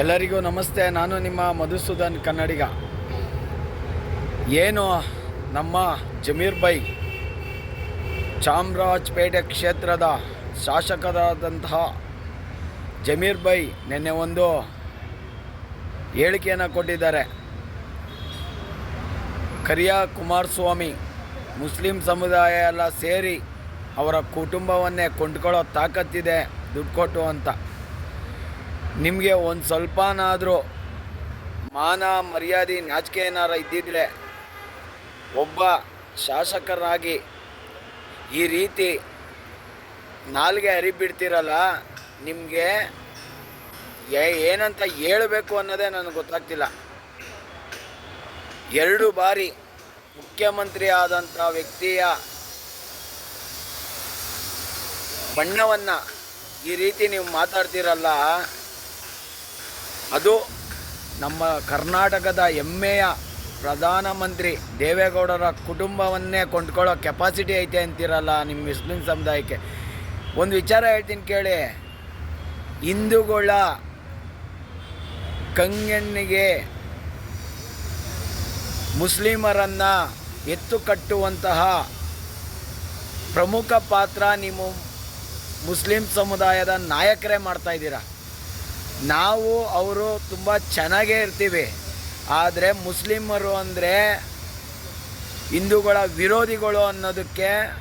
ಎಲ್ಲರಿಗೂ ನಮಸ್ತೆ. ನಾನು ನಿಮ್ಮ ಮಧುಸೂದನ್ ಕನ್ನಡಿಗ. ಏನು ನಮ್ಮ ಜಮೀರ್ ಬೈ ಚಾಮರಾಜಪೇಟೆ ಕ್ಷೇತ್ರದ ಶಾಸಕರಾದಂತಹ ಜಮೀರ್ ಬೈ ನಿನ್ನೆ ಒಂದು ಹೇಳಿಕೆಯನ್ನು ಕೊಟ್ಟಿದ್ದಾರೆ. ಕರಿಯ ಕುಮಾರಸ್ವಾಮಿ ಮುಸ್ಲಿಂ ಸಮುದಾಯ ಎಲ್ಲ ಸೇರಿ ಅವರ ಕುಟುಂಬವನ್ನೇ ಕೊಂಡ್ಕೊಳ್ಳೋ ತಾಕತ್ತಿದೆ, ದುಡ್ಡು ಕೊಟ್ಟು ಅಂತ. ನಿಮಗೆ ಒಂದು ಸ್ವಲ್ಪನಾದರೂ ಮಾನ ಮರ್ಯಾದೆ ನಾಚಿಕೆ ಏನಾರ ಇದ್ದಿದ್ರೆ ಒಬ್ಬ ಶಾಸಕರಾಗಿ ಈ ರೀತಿ ನಾಲ್ಗೆ ಅರಿಬಿಡ್ತಿರಲ್ಲ ನಿಮಗೆ ಏನಂತ ಹೇಳಬೇಕು ಅನ್ನೋದೇ ನನಗೆ ಗೊತ್ತಾಗ್ತಿಲ್ಲ. ಎರಡು ಬಾರಿ ಮುಖ್ಯಮಂತ್ರಿ ಆದಂಥ ವ್ಯಕ್ತಿಯ ಬಣ್ಣವನ್ನು ಈ ರೀತಿ ನೀವು ಮಾತಾಡ್ತಿರಲ್ಲ ಅದು ನಮ್ಮ ಕರ್ನಾಟಕದ ಹೆಮ್ಮೆಯ ಪ್ರಧಾನಮಂತ್ರಿ ದೇವೇಗೌಡರ ಕುಟುಂಬವನ್ನೇ ಕೊಂಡ್ಕೊಳ್ಳೋ ಕೆಪಾಸಿಟಿ ಐತೆ ಅಂತಿರಲ್ಲ ನಿಮ್ಮ ಮುಸ್ಲಿಂ ಸಮುದಾಯಕ್ಕೆ. ಒಂದು ವಿಚಾರ ಹೇಳ್ತೀನಿ ಕೇಳಿ. ಹಿಂದೂಗಳ ಕಂಗಣ್ಣಿಗೆ ಮುಸ್ಲಿಮರನ್ನು ಎತ್ತು ಕಟ್ಟುವಂತಹ ಪ್ರಮುಖ ಪಾತ್ರ ನೀವು ಮುಸ್ಲಿಂ ಸಮುದಾಯದ ನಾಯಕರೇ ಮಾಡ್ತಾ ಇದ್ದೀರಾ? ನಾವು ಅವರು ತುಂಬ ಚೆನ್ನಾಗೇ ಇರ್ತೀವಿ. ಆದರೆ ಮುಸ್ಲಿಮರು ಅಂದರೆ ಹಿಂದೂಗಳ ವಿರೋಧಿಗಳು ಅನ್ನೋದಕ್ಕೆ,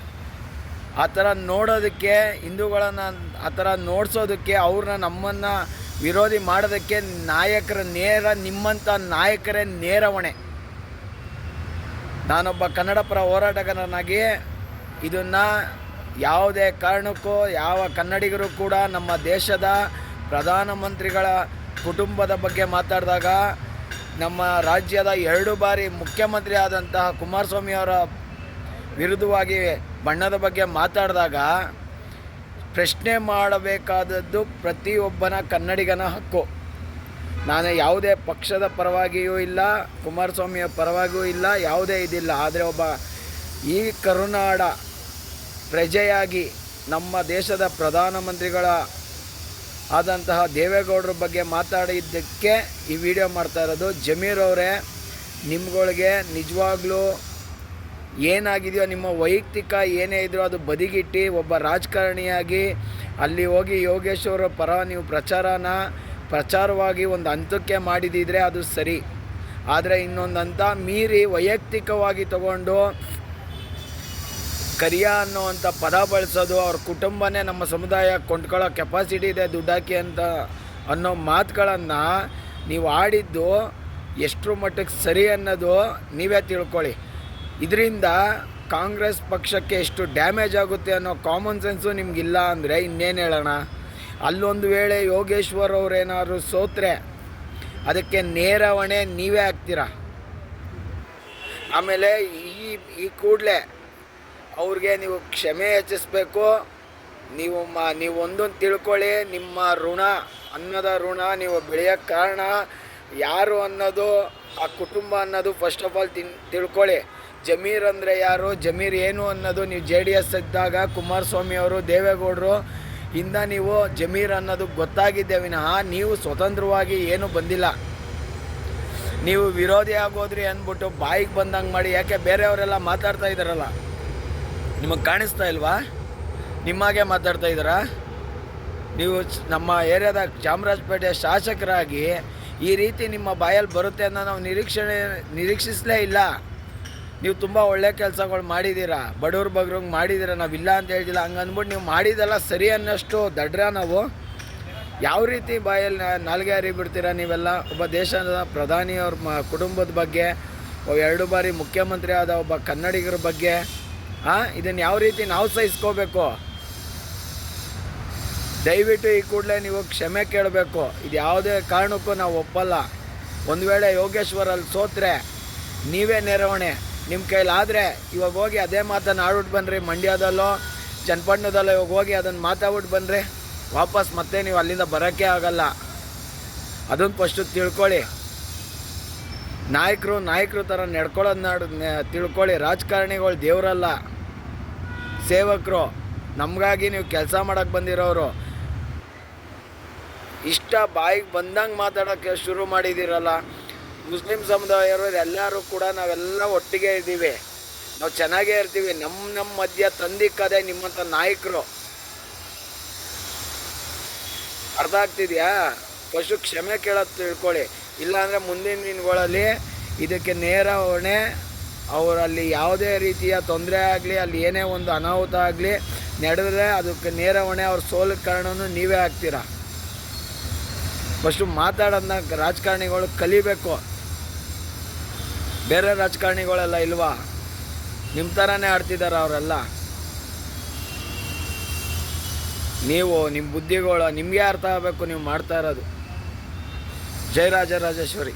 ಆ ಥರ ನೋಡೋದಕ್ಕೆ, ಹಿಂದೂಗಳನ್ನು ಆ ಥರ ನೋಡಿಸೋದಕ್ಕೆ, ಅವ್ರನ್ನ ನಮ್ಮನ್ನು ವಿರೋಧಿ ಮಾಡೋದಕ್ಕೆ ನಾಯಕರ ನೇರ, ನಿಮ್ಮಂಥ ನಾಯಕರೇ ನೇರವಣೆ. ನಾನೊಬ್ಬ ಕನ್ನಡ ಪರ ಹೋರಾಟಗಾರನಾಗಿ ಇದನ್ನು ಯಾವುದೇ ಕಾರಣಕ್ಕೂ, ಯಾವ ಕನ್ನಡಿಗರು ಕೂಡ ನಮ್ಮ ದೇಶದ ಪ್ರಧಾನಮಂತ್ರಿಗಳ ಕುಟುಂಬದ ಬಗ್ಗೆ ಮಾತಾಡಿದಾಗ ನಮ್ಮ ರಾಜ್ಯದ ಎರಡು ಬಾರಿ ಮುಖ್ಯಮಂತ್ರಿ ಆದಂತಹ ಕುಮಾರಸ್ವಾಮಿ ಅವರ ವಿರುದ್ಧವಾಗಿ ಬಣ್ಣದ ಬಗ್ಗೆ ಮಾತಾಡಿದಾಗ ಪ್ರಶ್ನೆ ಮಾಡಬೇಕಾದದ್ದು ಪ್ರತಿಯೊಬ್ಬನ ಕನ್ನಡಿಗನ ಹಕ್ಕು. ನಾನು ಯಾವುದೇ ಪಕ್ಷದ ಪರವಾಗಿಯೂ ಇಲ್ಲ, ಕುಮಾರಸ್ವಾಮಿಯ ಪರವಾಗಿಯೂ ಇಲ್ಲ, ಯಾವುದೇ ಇದಿಲ್ಲ. ಆದರೆ ಒಬ್ಬ ಈ ಕರುನಾಡ ಪ್ರಜೆಯಾಗಿ ನಮ್ಮ ದೇಶದ ಪ್ರಧಾನಮಂತ್ರಿಗಳ ಆದಂತಹ ದೇವೇಗೌಡರ ಬಗ್ಗೆ ಮಾತಾಡಿದ್ದಕ್ಕೆ ಈ ವಿಡಿಯೋ ಮಾಡ್ತಾ ಇರೋದು. ಜಮೀರ್ ಅವರೇ, ನಿಮ್ಗಳಿಗೆ ನಿಜವಾಗ್ಲೂ ಏನಾಗಿದೆಯೋ, ನಿಮ್ಮ ವೈಯಕ್ತಿಕ ಏನೇ ಇದ್ರೂ ಅದು ಬದಿಗಿಟ್ಟು, ಒಬ್ಬ ರಾಜಕಾರಣಿಯಾಗಿ ಅಲ್ಲಿ ಹೋಗಿ ಯೋಗೇಶ್ವರ ಪರ ನೀವು ಪ್ರಚಾರನ ಪ್ರಚಾರವಾಗಿ ಒಂದು ಹಂತಕ್ಕೆ ಮಾಡಿದಿದ್ರೆ ಅದು ಸರಿ. ಆದರೆ ಇನ್ನೊಂದು ಹಂತ ಮೀರಿ ವೈಯಕ್ತಿಕವಾಗಿ ತಗೊಂಡು ಕರಿಯ ಅನ್ನೋವಂಥ ಪದ ಬಳಸೋದು ಅವ್ರ ಕುಟುಂಬನೇ ನಮ್ಮ ಸಮುದಾಯ ಕೊಂಡ್ಕೊಳ್ಳೋ ಕೆಪಾಸಿಟಿ ಇದೆ, ದುಡ್ಡಾಕಿ ಅಂತ ಅನ್ನೋ ಮಾತುಗಳನ್ನು ನೀವು ಆಡಿದ್ದು ಎಷ್ಟರ ಮಟ್ಟಕ್ಕೆ ಸರಿ ಅನ್ನೋದು ನೀವೇ ತಿಳ್ಕೊಳ್ಳಿ. ಇದರಿಂದ ಕಾಂಗ್ರೆಸ್ ಪಕ್ಷಕ್ಕೆ ಎಷ್ಟು ಡ್ಯಾಮೇಜ್ ಆಗುತ್ತೆ ಅನ್ನೋ ಕಾಮನ್ ಸೆನ್ಸು ನಿಮಗಿಲ್ಲ ಅಂದರೆ ಇನ್ನೇನು ಹೇಳೋಣ? ಅಲ್ಲೊಂದು ವೇಳೆ ಯೋಗೇಶ್ವರ್ ಅವರೇನಾದ್ರು ಸೋತ್ರೆ, ಅದಕ್ಕೆ ನೇರ ಹೊಣೆ ನೀವೇ ಆಗ್ತೀರಾ? ಆಮೇಲೆ ಈ ಈ ಕೂಡಲೇ ಅವ್ರಿಗೆ ನೀವು ಕ್ಷಮೆ ಹೆಚ್ಚಿಸ್ಬೇಕು. ನೀವು ಮ, ನೀವು ಒಂದೊಂದು ತಿಳ್ಕೊಳ್ಳಿ, ನಿಮ್ಮ ಋಣ, ಅನ್ನದ ಋಣ ನೀವು ಬೆಳೆಯೋಕ್ಕೆ ಕಾರಣ ಯಾರು ಅನ್ನೋದು, ಆ ಕುಟುಂಬ ಅನ್ನೋದು ಫಸ್ಟ್ ಆಫ್ ಆಲ್ ತಿನ್, ತಿಳ್ಕೊಳ್ಳಿ. ಜಮೀರ್ ಅಂದರೆ ಯಾರು, ಜಮೀರ್ ಏನು ಅನ್ನೋದು ನೀವು ಜೆ ಡಿ ಎಸ್ ಇದ್ದಾಗ ಕುಮಾರಸ್ವಾಮಿ ಅವರು, ದೇವೇಗೌಡರು, ಇಂದ ನೀವು ಜಮೀರ್ ಅನ್ನೋದು ಗೊತ್ತಾಗಿದ್ದೆ ವಿನಃ ನೀವು ಸ್ವತಂತ್ರವಾಗಿ ಏನೂ ಬಂದಿಲ್ಲ. ನೀವು ವಿರೋಧಿ ಆಗೋದ್ರಿ ಅಂದ್ಬಿಟ್ಟು ಬಾಯಿಗೆ ಬಂದಂಗೆ ಮಾಡಿ, ಯಾಕೆ ಬೇರೆಯವರೆಲ್ಲ ಮಾತಾಡ್ತಾ ಇದ್ದಾರಲ್ಲ? ನಿಮಗೆ ಕಾಣಿಸ್ತಾ ಇಲ್ವಾ? ನಿಮ್ಮಾಗೆ ಮಾತಾಡ್ತಾ ಇದ್ದೀರಾ? ನೀವು ನಮ್ಮ ಏರಿಯಾದ ಚಾಮರಾಜಪೇಟೆಯ ಶಾಸಕರಾಗಿ ಈ ರೀತಿ ನಿಮ್ಮ ಬಾಯಲ್ಲಿ ಬರುತ್ತೆ ಅನ್ನೋ ನಾವು ನಿರೀಕ್ಷಣೆ, ನಿರೀಕ್ಷಿಸಲೇ ಇಲ್ಲ. ನೀವು ತುಂಬ ಒಳ್ಳೆ ಕೆಲಸಗಳು ಮಾಡಿದ್ದೀರಾ, ಬಡವ್ರ ಬಗ್ರಂಗೆ ಮಾಡಿದ್ದೀರಾ ನಾವು ಇಲ್ಲ ಅಂತ ಹೇಳ್ತಿಲ್ಲ ಹಂಗೆ ಅಂದ್ಬಿಟ್ಟು ನೀವು ಮಾಡಿದೆಲ್ಲ ಸರಿ ಅನ್ನೋಷ್ಟು ದಡ್ರ ನಾವು. ಯಾವ ರೀತಿ ಬಾಯಲ್ಲಿ ನಾಲ್ಗೆ ಹರಿ ಬಿಡ್ತೀರಾ ನೀವೆಲ್ಲ? ಒಬ್ಬ ದೇಶದ ಪ್ರಧಾನಿಯವ್ರ ಮ, ಕುಟುಂಬದ ಬಗ್ಗೆ ಎರಡು ಬಾರಿ ಮುಖ್ಯಮಂತ್ರಿ ಆದ ಒಬ್ಬ ಕನ್ನಡಿಗರ ಬಗ್ಗೆ. ಇದನ್ನು ಯಾವ ರೀತಿ ನಾವು ಸಹಿಸ್ಕೋಬೇಕು? ದಯವಿಟ್ಟು ಈ ಕೂಡಲೇ ನೀವು ಕ್ಷಮೆ ಕೇಳಬೇಕು. ಇದು ಯಾವುದೇ ಕಾರಣಕ್ಕೂ ನಾವು ಒಪ್ಪಲ್ಲ. ಒಂದು ವೇಳೆ ಯೋಗೇಶ್ವರಲ್ಲಿ ಸೋತ್ರೆ, ನೀವೇ ನೆರವಣೆ. ನಿಮ್ಮ ಕೈಲಾದರೆ ಇವಾಗ ಹೋಗಿ ಅದೇ ಮಾತನ್ನು ಆಡ್ಬಿಟ್ಟು ಬನ್ನಿರಿ ಮಂಡ್ಯದಲ್ಲೋ, ಚನ್ನಪಟ್ಟಣದಲ್ಲೋ ಇವಾಗ ಹೋಗಿ ಅದನ್ನು ಮಾತಾಡ್ಬಿಟ್ಟು ಬನ್ನಿರಿ ವಾಪಸ್ ಮತ್ತೆ ನೀವು ಅಲ್ಲಿಂದ ಬರೋಕ್ಕೆ ಆಗಲ್ಲ. ಅದನ್ನು ಫಸ್ಟು ತಿಳ್ಕೊಳ್ಳಿ. ನಾಯಕರು ನಾಯಕರು ಥರ ನಡ್ಕೊಳ್ಳೋದು ನಾಡು ತಿಳ್ಕೊಳ್ಳಿ. ರಾಜಕಾರಣಿಗಳು ದೇವರಲ್ಲ. ಸೇವಕರು, ನಮಗಾಗಿ ನೀವು ಕೆಲಸ ಮಾಡೋಕ್ಕೆ ಬಂದಿರೋರು, ಇಷ್ಟ ಬಾಯಿಗೆ ಬಂದಂಗೆ ಮಾತಾಡೋಕ್ಕೆ ಶುರು ಮಾಡಿದ್ದೀರಲ್ಲ ಮುಸ್ಲಿಂ ಸಮುದಾಯರು ಎಲ್ಲರೂ ಕೂಡ ನಾವೆಲ್ಲ ಒಟ್ಟಿಗೆ ಇದ್ದೀವಿ. ನಾವು ಚೆನ್ನಾಗೇ ಇರ್ತೀವಿ. ನಮ್ಮ ನಮ್ಮ ಮಧ್ಯ ತಂದಿಕ್ಕದೆ ನಿಮ್ಮಂಥ ನಾಯಕರು. ಅರ್ಥ ಆಗ್ತಿದೆಯಾ? ಪಶು ಕ್ಷಮೆ ಕೇಳೋದು ತಿಳ್ಕೊಳ್ಳಿ. ಇಲ್ಲಾಂದರೆ ಮುಂದಿನ ದಿನಗಳಲ್ಲಿ ಇದಕ್ಕೆ ನೇರ ಹೊಣೆ ಅವರಲ್ಲಿ ಯಾವುದೇ ರೀತಿಯ ತೊಂದರೆ ಆಗಲಿ, ಅಲ್ಲಿ ಏನೇ ಒಂದು ಅನಾಹುತ ಆಗಲಿ, ನಡೆದ್ರೆ ಅದಕ್ಕೆ ನೇರ ಹೊಣೆ ಅವ್ರ ಸೋಲಕ್ಕೆ ಕಾರಣವೂ ನೀವೇ ಆಗ್ತೀರಾ? ಫಸ್ಟು ಮಾತಾಡೋದನ್ನ ರಾಜಕಾರಣಿಗಳು ಕಲಿಬೇಕು. ಬೇರೆ ರಾಜಕಾರಣಿಗಳೆಲ್ಲ ಇಲ್ವಾ? ನಿಮ್ಮ ಥರನೇ ಆಡ್ತಿದ್ದಾರೆ ಅವರೆಲ್ಲ. ನೀವು ನಿಮ್ಮ ಬುದ್ಧಿಗಳು, ನಿಮಗೆ ಅರ್ಥ ಆಗಬೇಕು ನೀವು ಮಾಡ್ತಾ ಇರೋದು. ಜೈ ರಾಜರಾಜೇಶ್ವರಿ.